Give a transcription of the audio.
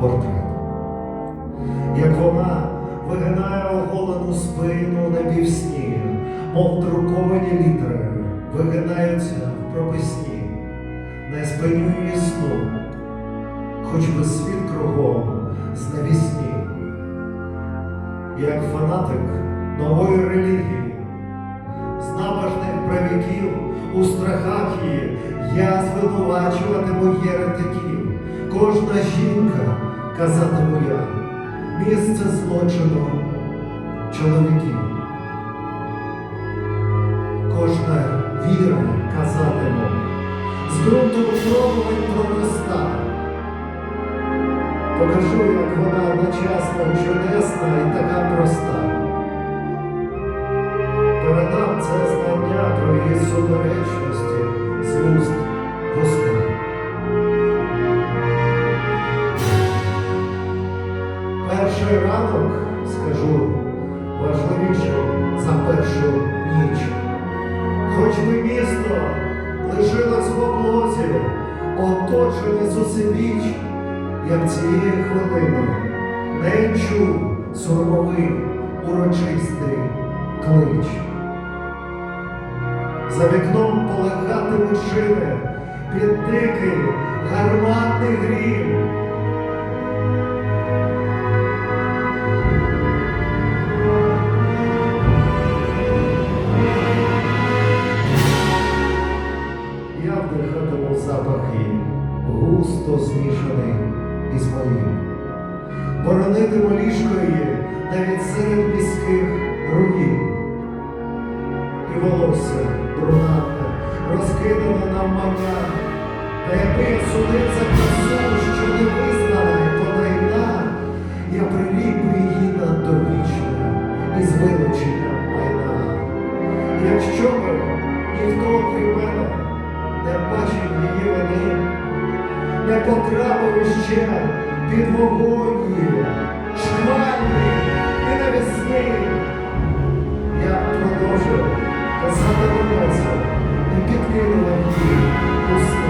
портрет. Як вона вигинає оголену спину на півсні, мов друковані літери вигинаються в прописні, не спиню її сну, хоч би світ кругом знавісні, як фанатик нової релігії, з набожних правіків у страхах її я звинувачуватиму єретиків. Кожна жінка, казатиму я, місце злочину чоловіків. Кожна віра, казатиму, з ґрунту випробувань пророста. Покажу, як вона одночасно чудесна і така проста. Передам це знання про її суперечності з вуст Перший ранок, скажу, важливіше за першу ніч. Хоч би місто лишилось в облозі, оточене зусибіч, як цієї хвилини не чув сурмовий урочистий клич. За вікном полегатимуть шини під дикий гарматний грім. Густо змішаний із моїм. Боронитиму ліжко її навіть серед міських руїн. І волосся брунатне, розкидане на мання, та якби я судив за красу, що не визнана і потайна, я прирік би її на довічне із вилучення майна. Якщо би ніхто крім мене не потрапив іще під вогонь. Її, шквальний і навісний, я продовжив та носом і підкинула її у